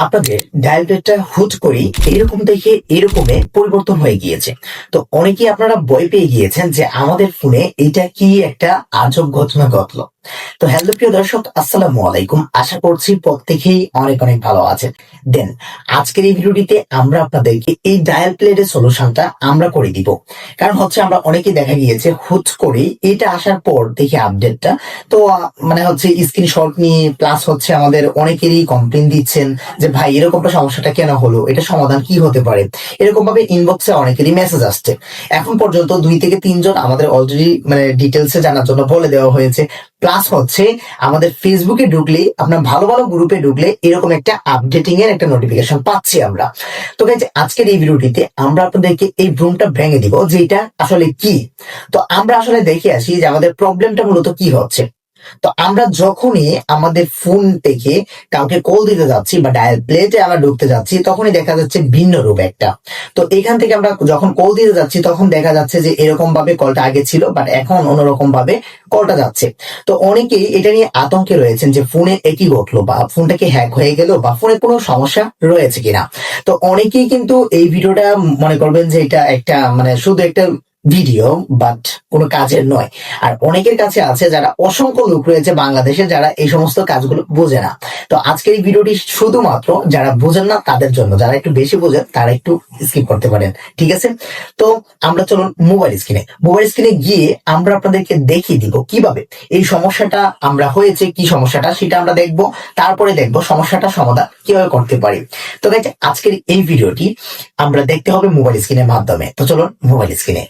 আপনাদের ডায়াল রেটটা হুট করেই এরকম দেখে এরকমে পরিবর্তন হয়ে গিয়েছে। তো অনেকেই আপনারা ভয় পেয়ে গিয়েছেন যে আমাদের ফোনে এটা কি একটা আজব ঘটনা ঘটলো। তো হ্যালো প্রিয় দর্শক, আসসালামু আলাইকুম। আশা করছি প্রত্যেকেই অনেক অনেক ভালো আছেন। দেন, আজকের এই ভিডিওটিতে আমরা আপনাদেরকে এই ডায়াল প্লেটের সলিউশনটা আমরা করে দিব। কারণ হচ্ছে আমরা অনেকেই দেখা গিয়েছে হুট করে এটা আসার পর দেখি আপডেটটা তো মানে হচ্ছে স্ক্রিনশট নিয়ে প্লাস হচ্ছে আমাদের অনেকেরই কমপ্লেন দিচ্ছেন যে, ভাই, এরকমটা সমস্যাটা কেন হলো? এটা সমাধান কি হতে পারে? এরকম ভাবে ইনবক্সে অনেকেরই মেসেজ আসছে। এখন পর্যন্ত দুই থেকে তিনজন আমাদের অলরেডি মানে ডিটেলসে জানার জন্য বলে দেওয়া হয়েছে। প্লাস হচ্ছে আমাদের ফেসবুকে ঢুকলে আপনার ভালো ভালো গ্রুপে ঢুকলে এরকম একটা আপডেটিং এর একটা নোটিফিকেশন পাচ্ছি আমরা। তো আজকের এই ভিডিওটিতে আমরা আপনাদেরকে এই ভ্রমটা ভেঙে দিব যে এটা আসলে কি? তো আমরা আসলে দেখে আসি যে আমাদের প্রবলেমটা মূলত কি হচ্ছে। তো আমরা যখনই আমাদের ফোন থেকে কাউকে কল দিতে যাচ্ছি বা ডায়াল প্লেটে আমরা ঢুকতে যাচ্ছি, তখনই দেখা যাচ্ছে ভিন্ন রূপ একটা। তো এখান থেকে আমরা যখন কল দিতে যাচ্ছি, তখন দেখা যাচ্ছে যে এরকম ভাবে কলটা আগে ছিল বাট এখন অন্যরকম ভাবে কলটা যাচ্ছে। তো অনেকেই এটা নিয়ে আতঙ্কে রয়েছেন যে ফোনে একই ঘটলো বা ফোনটা কি হ্যাক হয়ে গেল বা ফোনে কোনো সমস্যা রয়েছে কিনা। তো অনেকেই কিন্তু এই ভিডিওটা মনে করবেন যে এটা একটা মানে শুধু একটা ভিডিও বাট কোনো কাজের নয়। আর অনেকের কাছে আছে যারা অসংখ্য লোক রয়েছে বাংলাদেশে যারা এই সমস্ত কাজগুলো বোঝে না। তো আজকের এই ভিডিওটি শুধুমাত্র যারা বোঝেন না তাদের জন্য। যারা একটু বেশি বোঝেন, তারা একটু স্কিপ করতে পারেন। ঠিক আছে? তো আমরা চলুন মোবাইল স্ক্রিনে মোবাইল স্ক্রিনে গিয়ে আমরা আপনাদেরকে দেখিয়ে দিব কীভাবে এই সমস্যাটা আমরা হয়েছে, কি সমস্যাটা সেটা আমরা দেখব। তারপরে দেখব সমস্যাটা সমাধান কীভাবে করতে পারি। তো আজকের এই ভিডিওটি আমরা দেখতে হবে মোবাইল স্ক্রিনের মাধ্যমে। তো চলুন মোবাইল স্ক্রিনে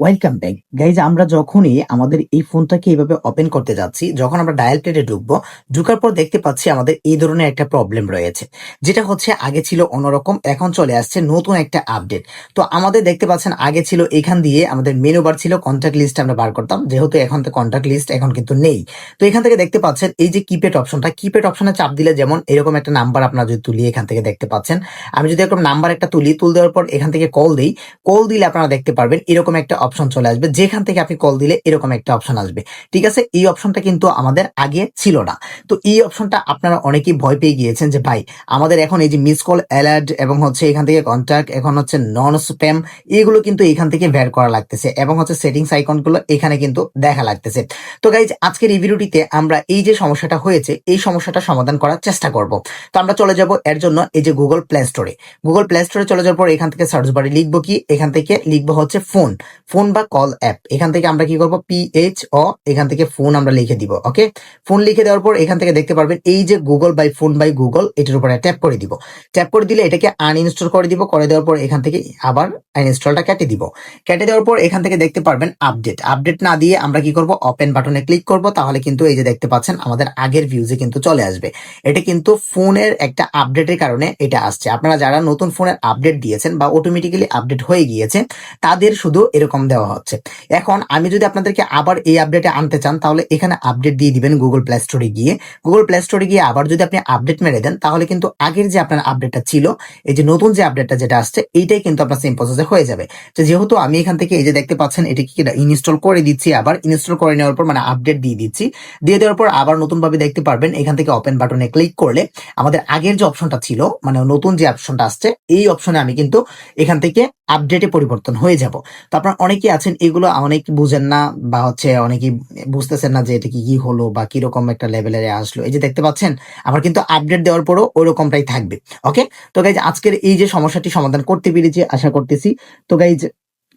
ওয়েলকাম ব্যাক গাইজ আমরা যখনই আমাদের এই ফোনটাকে এইভাবে ওপেন করতে যাচ্ছি, যখন আমরা ডায়াল প্লেটে ঢুকবো, ঢুকার পর দেখতে পাচ্ছি আমাদের এই ধরনের একটা প্রবলেম রয়েছে। যেটা হচ্ছে আগে ছিল অন্যরকম, এখন চলে আসছে নতুন একটা আপডেট তো আমাদের দেখতে পাচ্ছেন আগে ছিল এখান দিয়ে আমাদের মেনু বার ছিল কন্ট্যাক্ট লিস্ট আমরা বার করতাম। যেহেতু এখন তো কন্ট্যাক্ট লিস্ট এখন কিন্তু নেই। তো এখান থেকে দেখতে পাচ্ছেন এই যে কিপ্যাড অপশনটা কিপ্যাড অপশনে চাপ দিলে যেমন এরকম একটা নাম্বার আপনারা যদি তুলি এখান থেকে দেখতে পাচ্ছেন। আমি যদি এরকম নাম্বার একটা তুলি, তুল দেওয়ার পর এখান থেকে কল দিই। কল দিলে আপনারা দেখতে পারবেন এরকম একটা অপশন চলে আসবে। যেখান থেকে আপনি কল দিলে এরকম একটা অপশন আসবে। ঠিক আছে? এই অপশনটা কিন্তু আমাদের আগে ছিল না। তো এই অপশনটা আপনারা অনেকেই ভয় পেয়ে গিয়েছেন যে, ভাই, আমাদের এখন এই যে মিস কল অ্যালার্ট এবং হচ্ছে এখান থেকে কন্ট্যাক্ট এখন হচ্ছে নন স্প্যাম এগুলো কিন্তু এখান থেকে বের করা লাগতেছে এবং হচ্ছে সেটিংস আইকনগুলো এখানে কিন্তু দেখা লাগতেছে। তো গাইজ আজকের ভিডিওটিতে আমরা এই যে সমস্যাটা হয়েছে, এই সমস্যাটা সমাধান করার চেষ্টা করব। তো আমরা চলে যাব এর জন্য এই যে গুগল প্লে স্টোরে গুগল প্লে স্টোরে চলে যাওয়ার পর এখান থেকে সার্চ বারে লিখব কি? এখান থেকে লিখব হচ্ছে ফোন ফোন বা কল অ্যাপ এখান থেকে আমরা কি করব? পিএইচ ও এখান থেকে ফোন আমরা লিখে দিব ওকে ফোন লিখে দেওয়ার পর এখান থেকে দেখতে পারবেন, এই যে Google by phone by Google এটার উপরে ট্যাপ করে দিব। ট্যাপ করে দিলে এটাকে আনইনস্টল করে দিব, করে দেওয়ার পর এখান থেকে আবার আনইনস্টলটা কেটে দিব। কেটে দেওয়ার পর এখান থেকে দেখতে পারবেন আপডেট আপডেট না দিয়ে আমরা কি করব? ওপেন বাটনে ক্লিক করব, তাহলে কিন্তু এই যে দেখতে পাচ্ছেন, আমাদের আগের ভিউজে কিন্তু চলে আসবে। এটা কিন্তু ফোনের একটা আপডেটের কারণে এটা আসছে। আপনারা যারা নতুন ফোনের আপডেট দিয়েছেন বা অটোমেটিক্যালি আপডেট হয়ে গিয়েছে, তাদের শুধু এরকম দেওয়া হচ্ছে। এখন আমি যদি আপনাদেরকে আবার এই আপডেটে আনতে চান, তাহলে এখানে আপডেট দিয়ে দিবেন গুগল প্লে স্টোরে গিয়ে। গুগল প্লে স্টোরে গিয়ে আবার যদি আপনি আপডেট মেরে দেন, তাহলে কিন্তু আগের যে আপনার আপডেটটা ছিল, এই যে নতুন যে আপডেটটা যেটা আসছে, এইটাই কিন্তু আপনার সেম প্রসেসে হয়ে যাবে। যেহেতু আমি এখান থেকে এই যে দেখতে পাচ্ছেন, এটা কি ইনস্টল করে দিচ্ছি আবার ইনস্টল করে নেওয়ার পর মানে আপডেট দিয়ে দিচ্ছি। দিয়ে দেওয়ার পর আবার নতুন ভাবে দেখতে পারবেন, এখান থেকে ওপেন বাটনে ক্লিক করলে আমাদের আগের যে অপশনটা ছিল মানে নতুন যে অপশনটা আসছে, এই অপশনে আমি কিন্তু এখান থেকে আপডেটে পরিবর্তন হয়ে যাব। তো আপনার অনেকেই আছেন, এগুলো অনেক বুঝেন না বা হচ্ছে অনেকে বুঝতেছেন না যে এটা কি কি হলো বা কীরকম একটা লেভেলের আসলো। এই যে দেখতে পাচ্ছেন আমার কিন্তু আপডেট দেওয়ার পরও ওই রকমটাই থাকবে ওকে তো গাইজ আজকের এই যে সমস্যাটি সমাধান করতে পেরেছি, আশা করতেছি। তো গাইজ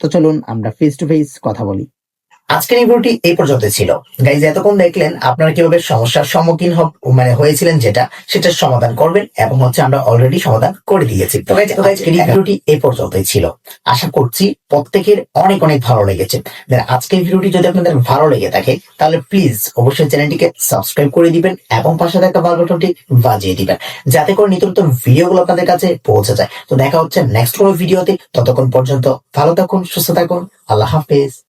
তো চলুন আমরা ফেস টু ফেস কথা বলি। আজকের এই ভিডিওটি এই পর্যন্ত ছিল। গাইজ এতক্ষণ দেখলেন আপনারা কীভাবে সমস্যার সম্মুখীন মানে হয়েছিলেন যেটা, সেটার সমাধান করবেন এবং হচ্ছে আমরা অলরেডি সমাধান করে দিয়েছি। তো গাইজ আজকের এই ভিডিওটি এই পর্যন্তই ছিল। আশা করছি প্রত্যেকের অনেক অনেক ভালো লেগেছে। আজকের ভিডিওটি যদি আপনাদের ভালো লেগে থাকে, তাহলে প্লিজ অবশ্যই চ্যানেলটিকে সাবস্ক্রাইব করে দিবেন এবং পাশে থাকা বেল বাটনটি বাজিয়ে দিবেন, যাতে করে নিত্য নতুন ভিডিওগুলো আপনাদের কাছে পৌঁছে যায়। তো দেখা হচ্ছে নেক্সট কোনো ভিডিওতে। ততক্ষণ পর্যন্ত ভালো থাকুন, সুস্থ থাকুন। আল্লাহ হাফেজ।